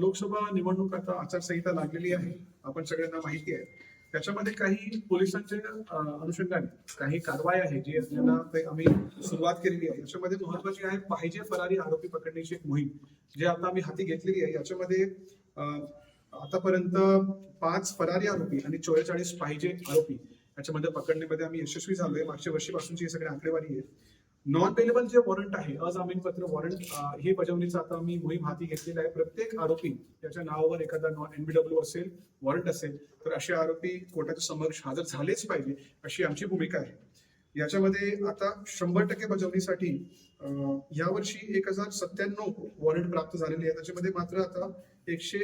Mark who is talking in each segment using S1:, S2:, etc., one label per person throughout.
S1: लोकसभा निवडणूक आता आचारसंहिता लागलेली आहे. आपण सगळ्यांना माहिती आहे. त्याच्यामध्ये काही पोलिसांचे अनुषंगाने काही कारवाई आहे जी आपल्याला आम्ही सुरुवात केलेली आहे. याच्यामध्ये महत्वाची आहे पाहिजे फरारी आरोपी पकडण्याची एक मोहीम जी आता आम्ही हाती घेतलेली आहे. याच्यामध्ये आतापर्यंत पाच फरारी आरोपी आणि चौवेचाळीस पाहिजे आरोपी याच्यामध्ये पकडण्यामध्ये आम्ही यशस्वी झालोय. मागच्या वर्षीपासूनची सगळी आकडेवारी आहे. नॉन पेलेबल जे वॉरंट आहे अजामीनपत्र वॉरंट हे बजावणीचं आता आम्ही मोहीम हाती घेतलेलं आहे. प्रत्येक आरोपी त्याच्या नावावर एखादा नॉन एनबीडब्ल्यू असेल वॉरंट असेल तर असे आरोपी कोर्टाच्या समक्ष हजर झालेच पाहिजे अशी आमची भूमिका आहे. याच्यामध्ये आता शंभर टक्के बजावणीसाठी यावर्षी एक हजार सत्त्याण्णव वॉरंट प्राप्त झालेले आहे त्याच्यामध्ये मात्र आता एकशे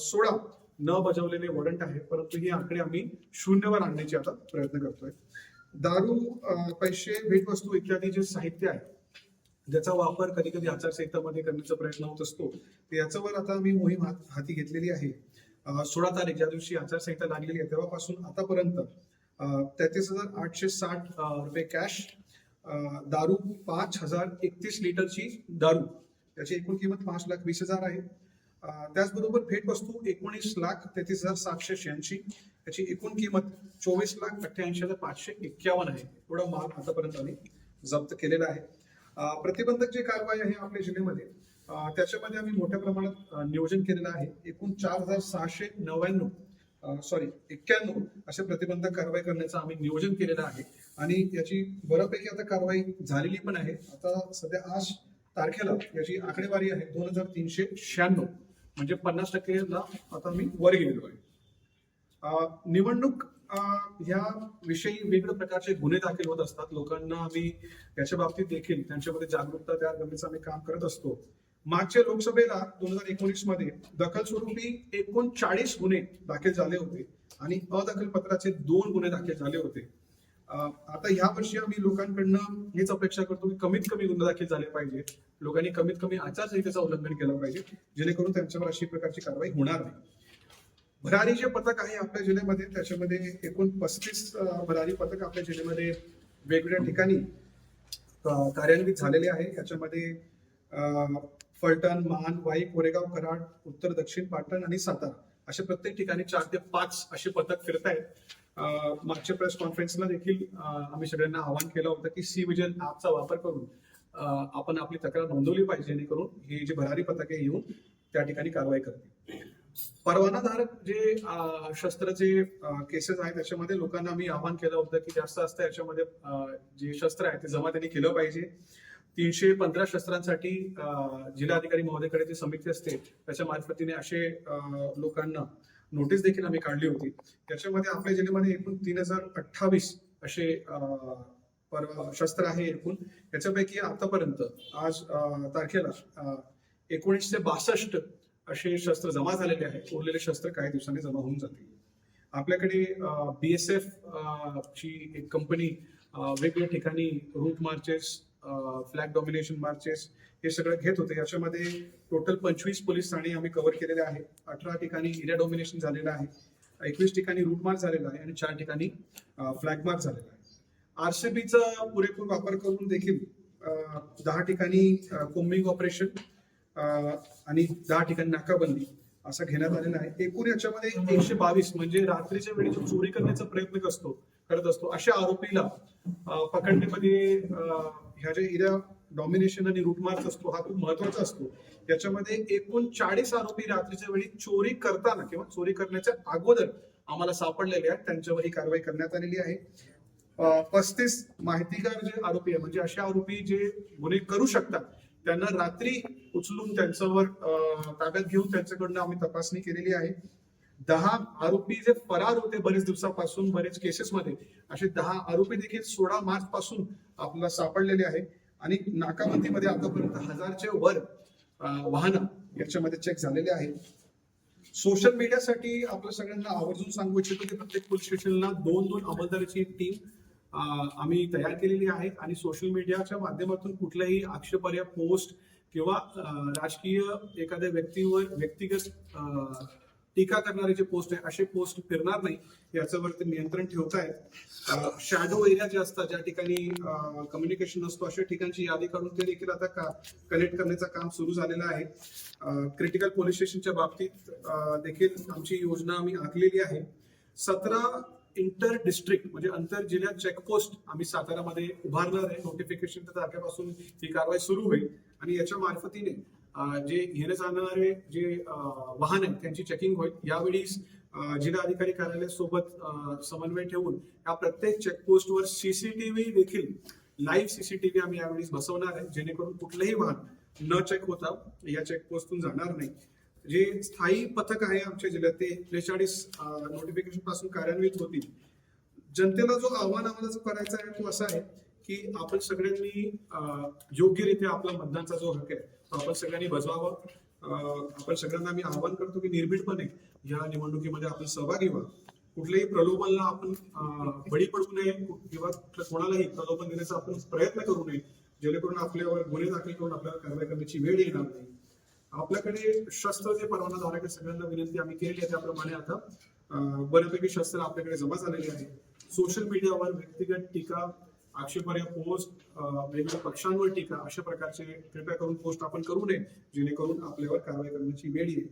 S1: सोळा न बजावलेले वॉरंट आहे परंतु ही आकडे आम्ही शून्यवर आणण्याचे आता प्रयत्न करतोय. दारू पैसे भेटवस्तू इत्यादी जे साहित्य आहे ज्याचा वापर कधी कधी आचारसंहितामध्ये करण्याचा प्रयत्न होत असतो तर याच्यावर आता आम्ही मोहीम हाती घेतलेली आहे. सोळा तारीख ज्या दिवशी आचारसंहिता लागलेली आहे तेव्हापासून आतापर्यंत तेहतीस हजार आठशे साठ रुपये कॅश दारू पाच हजार एकतीस लिटरची दारू त्याची एकूण किंमत पाच लाख वीस हजार आहे. त्याचबरोबर त्याचबरोबर भेटवस्तू एकोणीस लाख तेहतीस हजार सातशे शहाऐंशी. त्याची एकूण किंमत चोवीस लाख अठ्ठ्याऐंशी हजार पाचशे एक्क्यावन्न आहे. एवढा माल आतापर्यंत आम्ही जप्त केलेला आहे. प्रतिबंधक जे कारवाई आहे आपल्या जिल्ह्यामध्ये त्याच्यामध्ये आम्ही मोठ्या प्रमाणात नियोजन केलेलं आहे. एकूण चार हजार सहाशे नव्याण्णव सॉरी एक्क्याण्णव असे प्रतिबंधक कारवाई करण्याचं आम्ही नियोजन केलेलं आहे. आणि याची बऱ्यापैकी आता कारवाई झालेली पण आहे. आता सध्या आज तारखेला याची आकडेवारी आहे दोन हजार तीनशे शहाण्णव. म्हणजे पन्नास टक्केला आता मी वर गेलेलो आहे. अं, निवडणूक ह्या विषयी वेगवेगळ्या प्रकारचे गुन्हे दाखल होत असतात. लोकांना आम्ही याच्या बाबतीत देखील त्यांच्यामध्ये जागरूकता तयार करण्याचं आम्ही काम करत असतो. मागच्या लोकसभेला दोन हजार एकोणीसमध्ये दखल स्वरूपी एकूण चाळीस गुन्हे दाखल झाले होते आणि अदखलपत्राचे दोन गुन्हे दाखल झाले होते. आता ह्या वर्षी आम्ही लोकांकडनं हेच अपेक्षा करतो की कमीत कमी गुन्हे दाखल झाले पाहिजे. लोकांनी कमीत कमी आचारसंहितेचं उल्लंघन केलं पाहिजे जेणेकरून त्यांच्यावर अशी प्रकारची कारवाई होणार नाही. भरारी जे पथक आहे आपल्या जिल्ह्यामध्ये त्याच्यामध्ये एकूण पस्तीस भरारी पथक आपल्या जिल्ह्यामध्ये वेगवेगळ्या ठिकाणी कार्यान्वित झालेले आहे. याच्यामध्ये फलटण महान वाई कोरेगाव कराड उत्तर दक्षिण पाटण आणि सातारा अशा प्रत्येक ठिकाणी चार ते पाच असे पथक फिरत आहेत मागच्या प्रेस कॉन्फरन्सला देखील आम्ही सगळ्यांना आवाहन केलं होतं की सी विजन ऍपचा वापर करून आपण आपली तक्रार नोंदवली पाहिजे जेणेकरून ही जे भरारी पथके येऊन त्या ठिकाणी कारवाई करतील. परवानाधारक जे शस्त्र जे केसेस आहेत त्याच्यामध्ये लोकांना आम्ही आवाहन केलं होतं की जास्त असतं याच्यामध्ये जे शस्त्र आहे ते जमा त्यांनी केलं पाहिजे. तीनशे पंधरा शस्त्रांसाठी जिल्हाधिकारी महोदयकडे जी समिती असते त्याच्या मार्फतीने असे लोकांना नोटीस देखील आम्ही काढली होती. त्याच्यामध्ये आपल्या जिल्ह्यामध्ये एकूण तीन हजार अठ्ठावीस असे पर- शस्त्र आहे एकूण. याच्यापैकी आतापर्यंत आज तारखेला एकोणीसशे बासष्ट असे शस्त्र जमा झालेले आहेत. उरलेले शस्त्र काही दिवसांनी जमा होऊन जातील. आपल्याकडे बीएसएफ ची एक कंपनी वेगवेगळ्या ठिकाणी route marches flag domination marches हे सगळं घेत होते. याच्यामध्ये टोटल पंचवीस पोलीस ठाणे आम्ही कव्हर केलेले आहे. अठरा ठिकाणी एरिया डॉमिनेशन झालेलं आहे. एकवीस ठिकाणी रूट मार्च झालेला आहे आणि चार ठिकाणी फ्लॅग मार्च झालेला आहे. आरसीबीचा पुरेपूर वापर करून देखील दहा ठिकाणी कोम्बिंग ऑपरेशन आणि दहा ठिकाणी नाकाबंदी असं घेण्यात आलेलं आहे. एकूण याच्यामध्ये एकशे बावीस म्हणजे रात्रीच्या वेळी जो चोरी करण्याचा प्रयत्न असतो करत असतो. अशा आरोपीला पकडण्यामध्ये ह्या ज्या एरिया डॉमिनेशन आणि रूट असतो हा खूप महत्त्वाचा असतो. याच्यामध्ये एकूण चाळीस आरोपी रात्रीच्या वेळी चोरी करताना किंवा चोरी करण्याच्या अगोदर आम्हाला सापडलेले आहेत. त्यांच्यावर ही कारवाई करण्यात आलेली आहे. पस्तीस माहितीगार जे आरोपी आहे म्हणजे असे आरोपी जे गुन्हे करू शकतात त्यांना रात्री उचलून त्यांच्यावर अं, ताब्यात घेऊन त्यांच्याकडनं आम्ही तपासणी केलेली आहे. दहा आरोपी जे फरार होते बरेच दिवसापासून बरेच केसेसमध्ये असे दहा आरोपी देखील सोळा मार्च पासून आपल्याला सापडलेले आहे आणि नाकाबंदीमध्ये आतापर्यंत हजारचे वर वाहन याच्यामध्ये चेक झालेले आहेत. सोशल मीडियासाठी आपल्या सगळ्यांना आवर्जून सांगू इच्छितो की प्रत्येक पोलीस स्टेशनला दोन दोन अंमलदाराची टीम आम्ही तयार केलेली आहे. आणि सोशल मीडियाच्या माध्यमातून कुठल्याही आक्षेपार्ह पोस्ट किंवा राजकीय एखाद्या व्यक्तीवर व्यक्तिगत अं, टीका करणारे जे पोस्ट आहे असे पोस्ट फिरणार नाही याच्यावरती नियंत्रण ठेवतायत. शॅडो एरिया जे असतात ज्या ठिकाणी कम्युनिकेशन नसतो अशा ठिकाणची यादी काढून ते देखील आता का कनेक्ट करण्याचं काम सुरू झालेलं आहे. क्रिटिकल पोलीस स्टेशनच्या बाबतीत देखील आमची योजना आम्ही आखलेली आहे. सतरा इंटर डिस्ट्रिक्ट म्हणजे आंतर जिल्हा चेकपोस्ट आम्ही सातारामध्ये उभारणार आहे. नोटिफिकेशनच्या तारखेपासून ही कारवाई सुरू होईल. आणि याच्या मार्फतीने जे येणे जाणारे जे वाहन आहेत त्यांची चेकिंग होईल. यावेळी जिल्हा अधिकारी कार्यालयासोबत सोबत समन्वय ठेवून या प्रत्येक चेकपोस्टवर सीसीटीव्ही देखील लाईव्ह सीसीटीव्ही आम्ही यावेळी बसवणार आहे. जेणेकरून कुठलंही वाहन न चेक होता या चेकपोस्टून जाणार नाही. जे स्थायी पथक आहे आमच्या जिल्ह्यात ते त्रेचाळीस नोटिफिकेशनपासून कार्यान्वित होतील. जनतेला जो आव्हान आम्हाला जो करायचा आहे तो असा आहे की आपण सगळ्यांनी योग्यरित्या आपला मतदानचा जो हक्क आहे तो आपण सगळ्यांनी बजवावा. आपण सगळ्यांना मी आवाहन करतो की निर्भीडपणे या निवडणुकीमध्ये आपण सहभागी व्हा. कुठल्याही प्रलोभनला आपण बळी पडू नये किंवा कोणालाही प्रलोभन देण्याचा आपण प्रयत्न करू नये जेणेकरून आपल्यावर गुन्हे दाखल करून आपल्याला कारवाई करण्याची वेळ येणार नाही. आपल्याकडे शस्त्र जे परवाना धारक सगळ्यांना विनंती आम्ही केली आहे त्याप्रमाणे आता बऱ्यापैकी शस्त्र आपल्याकडे जमा झालेली आहे. सोशल मीडियावर व्यक्तिगत टीका आक्षेपार्ह पोस्ट वेगवेगळ्या पक्षांवर टीका अशा प्रकारचे कृपया करून पोस्ट आपण करू नये जेणेकरून आपल्यावर कारवाई करण्याची वेळ येईल.